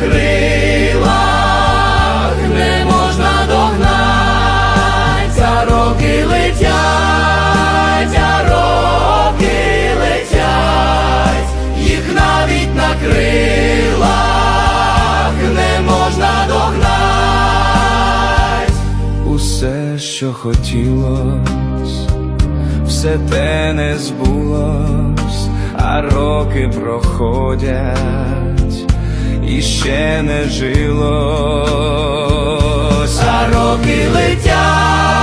крилах не можна догнать, а роки летять, а роки летять, їх навіть на крилах не можна догнать. Усе, що хотілось, все те не збулось, а роки проходять, і ще не жилось, а роки летять,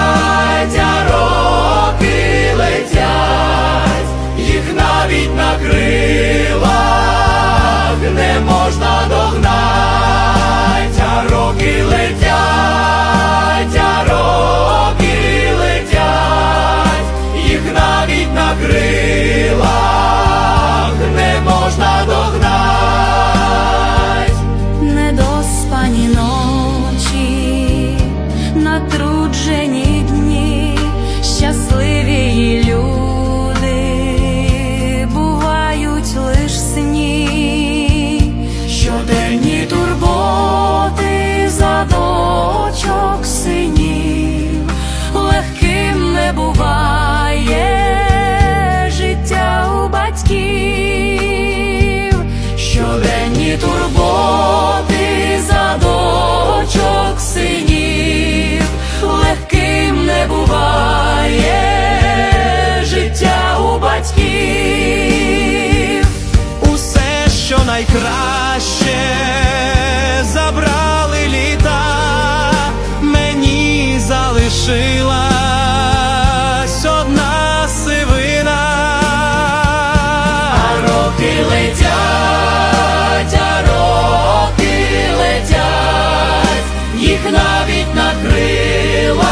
летять, а роки летять, їх навіть на крилах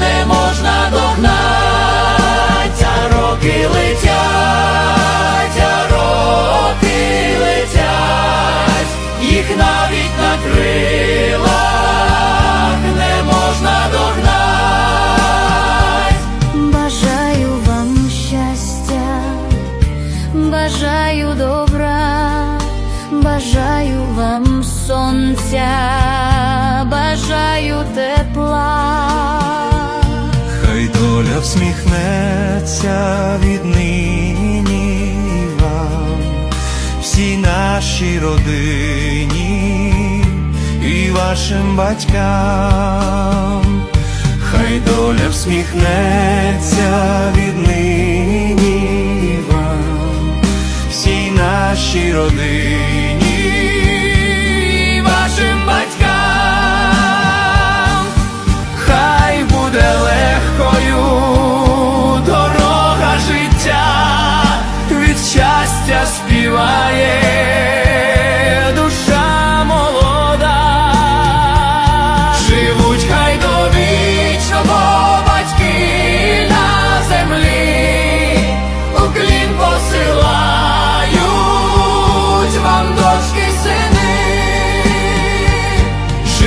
не можна догнать, а роки летять, а роки летять, їх навіть бажаю добра, бажаю вам сонця, бажаю тепла. Хай доля всміхнеться віднині вам, всій нашій родині і вашим батькам, хай доля всміхнеться віднині нашій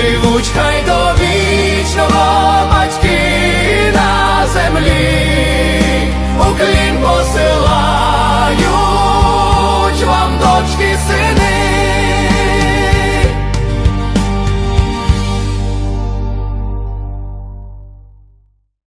живуть хай до вічного.